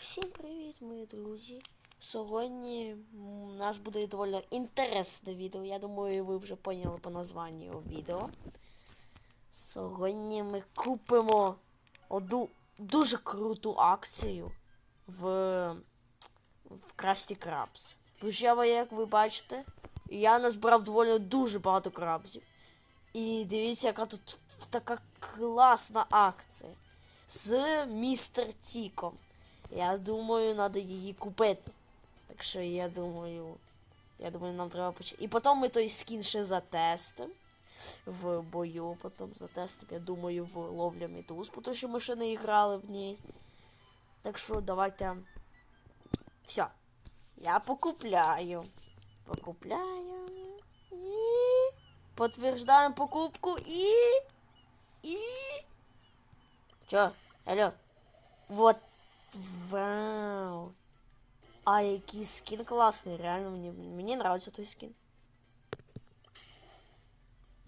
Всім привіт, мої друзі. Сьогодні у нас буде доволі інтересне відео. Я думаю, ви вже поняли по названню відео. Сьогодні ми купимо одну дуже круту акцію в, в Красті Крабс. Почав, як ви бачите, я назбирав доволі дуже багато крабзів. І дивіться, яка тут така класна акція з містер Тіком. Я думаю, треба її купити. Так що я думаю, я думаю, нам треба почати. І потім ми той скін ще затестимо. В бою потім затестимо, я думаю, в ловля медуз, тому що ми ще не грали в ній. Так що давайте. Все. Я покупляю. Покупляю. І подтверждаем покупку и... И... Чё? Алло. Вот. Вау. А який скин классный, реально мне, мне нравится той скин.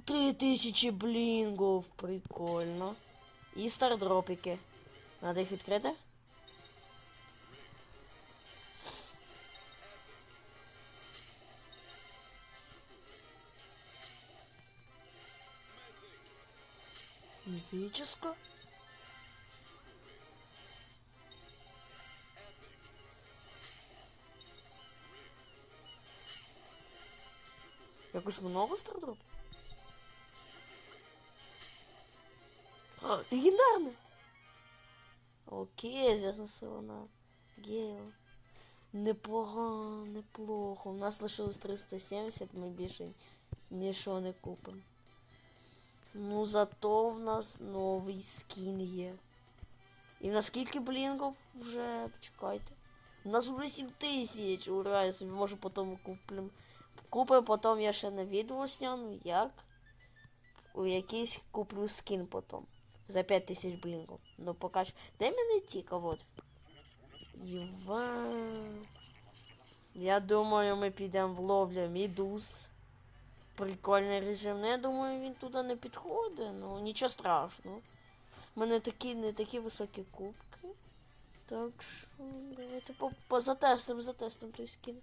Три тысячи блингов, прикольно. І стардропики. Надо їх відкрити? Мифическо? Якось много стардроп? А, легендарный! Окей, зв'язна сила на Гейл. Непогано, неплохо. У нас лишилось 370, ми більше нічого не купимо. Ну, зато в нас новий скін є. І в нас скільки блінгів вже почекайте. У нас вже 7 тисяч. Ура, я собі можу потім куплю. Купимо, потім я ще на відео сняну, як у якийсь куплю скін потім. За 5 тисяч блінгів. Ну поки що. Де мене тіка, вот. Іван. Я думаю, ми підемо в ловлю медуз. Прикольний режим. Ну, я думаю, він туди не підходить. Ну, нічого страшного. У мене такі не такі високі кубки. Так що давайте по, по затестим, затестим той скін.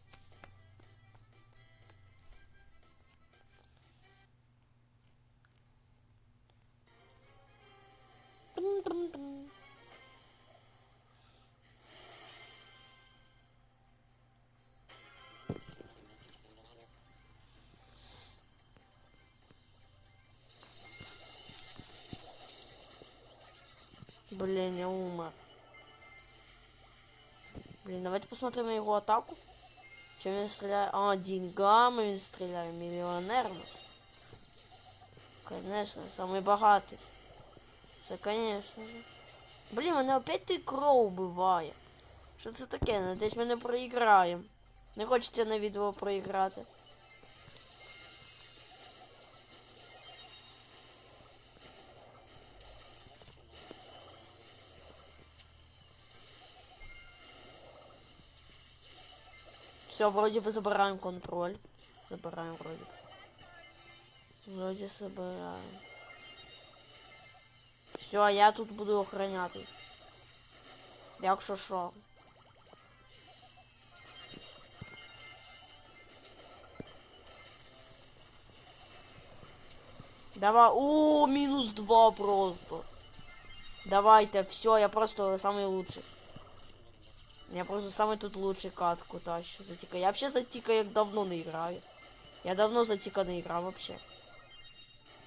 Блин, я умер. Блин, давайте посмотрим на его атаку. Чем он стреляет? А, деньгами он стреляет. Миллионер у нас. Конечно, самый богатый. Це, конечно же. Блін, мене опять той кров буває. Що це таке? Надіюсь, ми не проіграємо. Не хочеться на відео проіграти. Все, вроде бы забираем контроль. Забираем вроде бы. Вроде забираем. Все, я тут буду охороняти. Якщо що. Давай. О, минус два просто. Давайте, все, я просто самый лучший. Я просто самый тут лучший катку тащу за Тика. Я вообще за Тика як давно не играю. Я давно за Тика не играл вообще.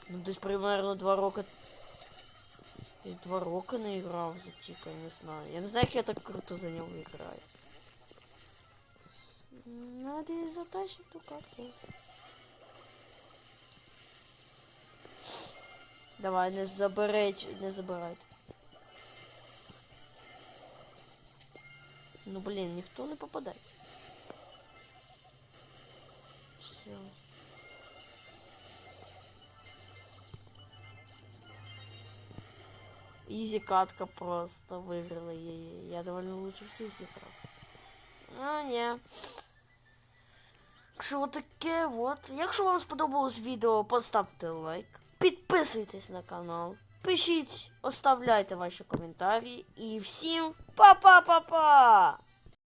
Ну, то есть примерно два роки Десь два роки не грав за Тіка, я не знаю. Я не знаю, як я так круто за нього граю. Надо її затащити ту карту. Давай, не заберіть, не забирайте. Ну блін, ніхто не попадає. Все. Изи катка просто выиграла ей. Я довольно лучше всіх зіграв. А, ні. Що таке, от. Якщо вам сподобалось відео, поставте лайк. Підписуйтесь на канал. Пишіть, оставляйте ваші коментарі. І всім Па-па-па-па!